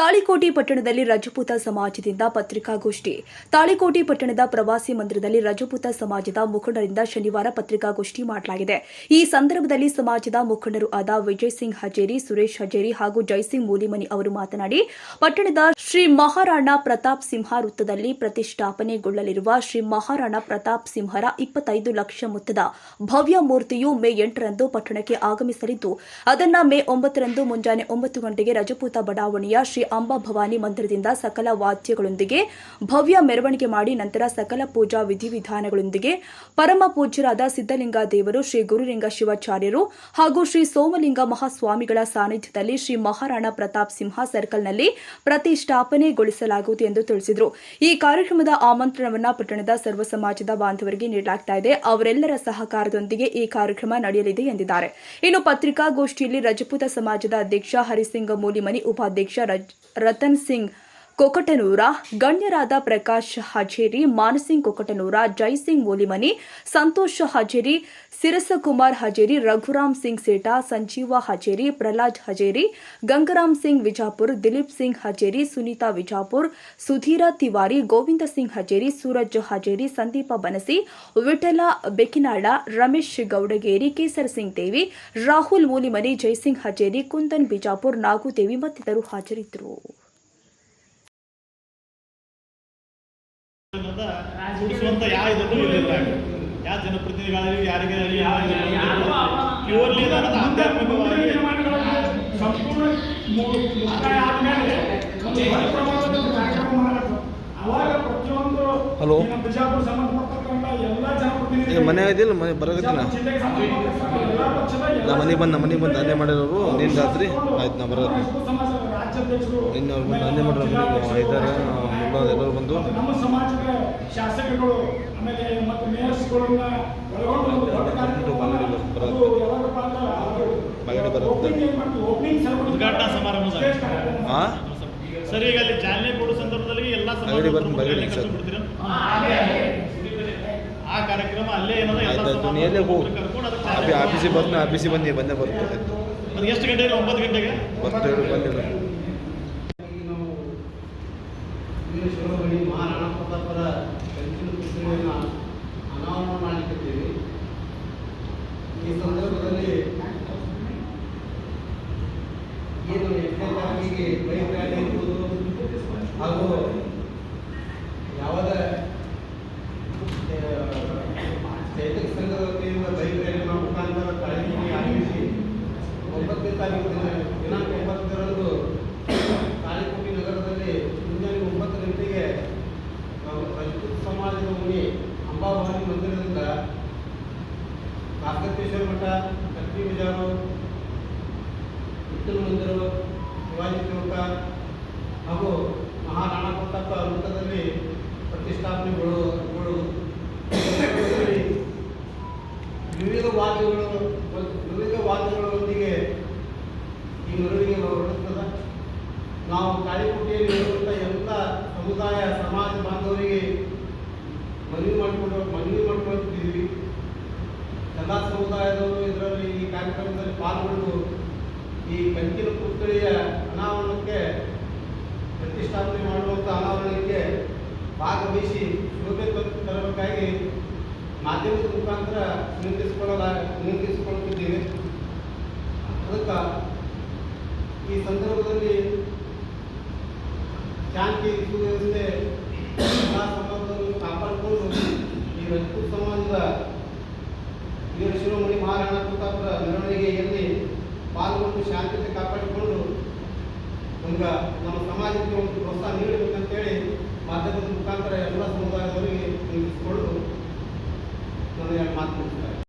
ತಾಳಿಕೋಟೆ ಪಟ್ಟಣದಲ್ಲಿ ರಜಪೂತ ಸಮಾಜದಿಂದ ಪತ್ರಿಕಾಗೋಷ್ಠಿ. ತಾಳಿಕೋಟೆ ಪಟ್ಟಣದ ಪ್ರವಾಸಿ ಮಂದಿರದಲ್ಲಿ ರಜಪೂತ ಸಮಾಜದ ಮುಖಂಡರಿಂದ ಶನಿವಾರ ಪತ್ರಿಕಾಗೋಷ್ಠಿ ಮಾಡಲಾಗಿದೆ. ಈ ಸಂದರ್ಭದಲ್ಲಿ ಸಮಾಜದ ಮುಖಂಡರು ಆದ ವಿಜಯ್ ಸಿಂಗ್ ಹಜೇರಿ, ಸುರೇಶ್ ಹಜೇರಿ ಹಾಗೂ ಜಯಸಿಂಗ್ ಮೂಲಿಮನಿ ಅವರು ಮಾತನಾಡಿ, ಪಟ್ಟಣದ ಶ್ರೀ ಮಹಾರಾಣಾ ಪ್ರತಾಪ್ ಸಿಂಹ ವೃತ್ತದಲ್ಲಿ ಪ್ರತಿಷ್ಠಾಪನೆಗೊಳ್ಳಲಿರುವ ಶ್ರೀ ಮಹಾರಾಣಾ ಪ್ರತಾಪ್ ಸಿಂಹರ ಇಪ್ಪತ್ತೈದು ಲಕ್ಷ ಮೊತ್ತದ ಭವ್ಯ ಮೂರ್ತಿಯು ಮೇ ಎಂಟರಂದು ಪಟ್ಟಣಕ್ಕೆ ಆಗಮಿಸಲಿದ್ದು, ಅದನ್ನ ಮೇ ಒಂಬತ್ತರಂದು ಮುಂಜಾನೆ ಒಂಬತ್ತು ಗಂಟೆಗೆ ರಜಪೂತ ಬಡಾವಣೆಯ ಶ್ರೀ ಅಂಬಾ ಭವಾನಿ ಮಂದಿರದಿಂದ ಸಕಲ ವಾದ್ಯಗಳೊಂದಿಗೆ ಭವ್ಯ ಮೆರವಣಿಗೆ ಮಾಡಿ ನಂತರ ಸಕಲ ಪೂಜಾ ವಿಧಿವಿಧಾನಗಳೊಂದಿಗೆ ಪರಮ ಪೂಜ್ಯರಾದ ಸಿದ್ದಲಿಂಗ ದೇವರು ಶ್ರೀ ಗುರುಲಿಂಗ ಶಿವಾಚಾರ್ಯರು ಹಾಗೂ ಶ್ರೀ ಸೋಮಲಿಂಗ ಮಹಾಸ್ವಾಮಿಗಳ ಸಾನ್ನಿಧ್ಯದಲ್ಲಿ ಶ್ರೀ ಮಹಾರಾಣಾ ಪ್ರತಾಪ್ ಸಿಂಹ ಸರ್ಕಲ್ನಲ್ಲಿ ಪ್ರತಿಷ್ಠಾಪನೆಗೊಳಿಸಲಾಗುವುದು ಎಂದು ತಿಳಿಸಿದರು. ಈ ಕಾರ್ಯಕ್ರಮದ ಆಮಂತ್ರಣವನ್ನು ಪಟ್ಟಣದ ಸರ್ವ ಸಮಾಜದ ಬಾಂಧವರಿಗೆ ನೀಡಲಾಗ್ತಾ ಇದೆ. ಅವರೆಲ್ಲರ ಸಹಕಾರದೊಂದಿಗೆ ಈ ಕಾರ್ಯಕ್ರಮ ನಡೆಯಲಿದೆ ಎಂದಿದ್ದಾರೆ. ಇನ್ನು ಪತ್ರಿಕಾಗೋಷ್ಠಿಯಲ್ಲಿ ರಜಪೂತ ಸಮಾಜದ ಅಧ್ಯಕ್ಷ ಹರಿಸಿಂಗ ಮೂಲಿಮನಿ ಉಪಾಧ್ಯಕ್ಷ रतन सिंह ಕೊಕಟನೂರ, ಗಣ್ಯರಾದ ಪ್ರಕಾಶ್ ಹಜೇರಿ, ಮಾನಸಿಂಗ್ ಕೊಕಟನೂರ, ಜೈಸಿಂಗ್ ಓಲಿಮನಿ, ಸಂತೋಷ್ ಹಜೇರಿ, ಸಿರಸಕುಮಾರ್ ಹಜೇರಿ, ರಘುರಾಮ್ ಸಿಂಗ್ ಸೇಠಾ, ಸಂಜೀವ ಹಜೇರಿ, ಪ್ರಹ್ಲಾದ್ ಹಜೇರಿ, ಗಂಗರಾಮ್ ಸಿಂಗ್ ವಿಜಾಪುರ್, ದಿಲೀಪ್ ಸಿಂಗ್ ಹಜೇರಿ, ಸುನೀತಾ ವಿಜಾಪುರ್, ಸುಧೀರ ತಿವಾರಿ, ಗೋವಿಂದ ಸಿಂಗ್ ಹಜೇರಿ, ಸೂರಜ್ ಹಜೇರಿ, ಸಂದೀಪ ಬನಸಿ, ವಿಠಲ ಬೆಕಿನಾಳ ರಮೇಶ್ ಗೌಡಗೇರಿ, ಕೇಸರ್ ಸಿಂಗ್ ದೇವಿ, ರಾಹುಲ್ ಮೂಲಿಮನಿ, ಜೈಸಿಂಗ್ ಹಜೇರಿ, ಕುಂದನ್ ಬಿಜಾಪುರ್ ನಾಗುದೇವಿ ಮತ್ತಿತರರು ಹಾಜರಿದ್ದರು. ಅನ್ನೋದ ಉಳಿಸುವಂತ ಯಾವ ಇದನ್ನು ಇರಲಿಲ್ಲ ಯಾವ ಜನಪ್ರತಿನಿಧಿಗಳಲ್ಲಿ ಯಾರಿಗೆ ಪ್ಯೂರ್ಲಿ ಆಧ್ಯಾತ್ಮಿಕವಾಗಿ ಸಂಪೂರ್ಣ ಮು- ಮುಕ್ತಾಯ ಆದ್ಮೇಲೆ ಒಂದು ದೊಡ್ಡ ಪ್ರಮಾಣದ ಒಂದು ಕಾರ್ಯಕ್ರಮ ಮಾಡಬೇಕು. ಅವಾಗ ಪ್ರತಿಯೊಂದು ಹಲೋ. ಬಿಜಾಪುರ ಸಂಬಂಧಪಟ್ಟಂತ ಎಲ್ಲ ಈಗ ಜನಪ್ರತಿನಿಧಿಗಳು ಮನೆ ಇದಿಲ್ಲ ಮನೆ ಬರೋಗತ್ತಿನ ನಾ. ಮನೆಗೆ ಬಂದು ಮನೆಗೆ ಬಂದು ದಾಂಧೆ ಮಾಡಿರೋರು ನಿನ್ನ ರಾತ್ರಿ ಆಯ್ತು ನಾ ಬರೋದು. ನಿನ್ನ ಅವ್ರು ಬಂದು ಮಾಡಿರೋ ಐದಾರು ಎಲ್ಲರೂ ಬಂದು ನಮ್ಮ ಸಮಾಜದ ಶಾಸಕರುಗಳು ಆಮೇಲೆ ಮತ್ತು ಮೇಯರ್ಸ್ಗಳನ್ನ ಒಳಗೊಂಡು ಬರುತ್ತೆ. ceremony ಉದ್ಘಾಟನಾ ಸಮಾರಂಭ ಸರ್. ಈಗ ಅಲ್ಲಿ ಚಾಲನೆ ಕೊಡೋ ಸಂದರ್ಭದಲ್ಲಿ ಎಲ್ಲ ಆ ಕಾರ್ಯಕ್ರಮ ಅಲ್ಲೇ ಏನೋ ಎಲ್ಲ ಆಯ್ತು ಆಯ್ತು ಸಮಾಜ ನೀ ಎಲ್ಲೇ ಹೋಗು. ಕರ್ಕೊಂಡು ಅದಕ್ಕೆ ಆಫಿ ಚಾಲನೆ ಆಫೀಸಿಗೆ ಬರ್ತೀನಿ ಆಫೀಸಿಗೆ ಬಂದು ಬಂದೇ ಬರುತ್ತೆ ಆಯ್ತು ಎಷ್ಟು ಗಂಟೆಗೆ? ಒಂಬತ್ತು ಗಂಟೆಗೆ? ಬರ್ತೇವೆ ಬಂದಿಲ್ಲ. ತಾರೀಕು ದಿನ ದಿನಾಂಕ ಒಂಬತ್ತರಂದು ತಾಳಿಕೋಟೆ ನಗರದಲ್ಲಿ ಮುಂಜಾನೆ ಒಂಬತ್ತು ಗಂಟೆಗೆ ರಜಪೂತ್ ಸಮಾಜದ ಮುನಿ ಅಂಬಾಭವಾನಿ ಮಂದಿರದಿಂದ ಕಾಕತೇಶ್ವರ ಮಠ ಲಕ್ಷ್ಮೀ ಬಜಾರು, ವಿಠ್ಠಲ ಮಂದಿರ, ಶಿವಾಜಿ ಚೌಕ ಹಾಗೂ ಮಹಾರಾಣಾ ಪ್ರತಾಪ ವೃತ್ತದಲ್ಲಿ ಪ್ರತಿಷ್ಠಾಪನೆಗೊಳ್ಳುವುದು ವಿವಿಧ ವಾದ್ಯಗಳು ವಿವಿಧ ವಾದ್ಯಗಳೊಂದಿಗೆ ಈ ಮೆರವಣಿಗೆ ಹೊರಡುತ್ತದೆ ಇರುವಂಥ ಎಲ್ಲ ಸಮುದಾಯ, ಸಮಾಜ ಬಾಂಧವರಿಗೆ ಮನವಿ ಮಾಡಿಕೊಂಡು ಮನವಿ ಮಾಡ್ಕೊಳ್ತಿದ್ದೀವಿ. ಎಲ್ಲ ಸಮುದಾಯದವರು ಇದರಲ್ಲಿ ಈ ಕಾರ್ಯಕ್ರಮದಲ್ಲಿ ಪಾಲ್ಗೊಂಡು ಈ ಕಂಚಿನ ಪುತ್ಥಳಿಯ ಅನಾವರಣಕ್ಕೆ ಪ್ರತಿಷ್ಠಾಪನೆ ಮಾಡುವಂಥ ಅನಾವರಣಕ್ಕೆ ಭಾಗವಹಿಸಿ ಶೋಭೆ ತರಬೇಕಾಗಿ ಮಾಧ್ಯಮದ ಮುಖಾಂತರ ವಿನಂತಿಸಿಕೊಳ್ಳಲ ವಿನಂತಿಸಿಕೊಳ್ಳುತ್ತಿದ್ದೇವೆ ಅದಕ್ಕೆ ಈ ಸಂದರ್ಭದಲ್ಲಿ ಶಾಂತಿ ಸುವ್ಯವಸ್ಥೆ ಸಂಬಂಧವನ್ನು ಕಾಪಾಡಿಕೊಂಡು ಈ ರಜಪೂತ್ ಸಮಾಜದ ವೀರ ಶಿರೋಮಣಿ ಮಹಾರಾಣ ಪ್ರತಾಪರ ಮೆರವಣಿಗೆಯಲ್ಲಿ ಪಾಲ್ಗೊಂಡು ಶಾಂತಿಯನ್ನು ಕಾಪಾಡಿಕೊಂಡು ಒಂದು ನಮ್ಮ ಸಮಾಜಕ್ಕೆ ಒಂದು ಪ್ರೋತ್ಸಾಹ ನೀಡಬೇಕಂತೇಳಿ ಮಾಧ್ಯಮದ ಮುಖಾಂತರ ಎಲ್ಲ ಸಮುದಾಯದವರಿಗೆ ತಿಳಿಸಿಕೊಂಡು ನಾನು ಎರಡು ಮಾತು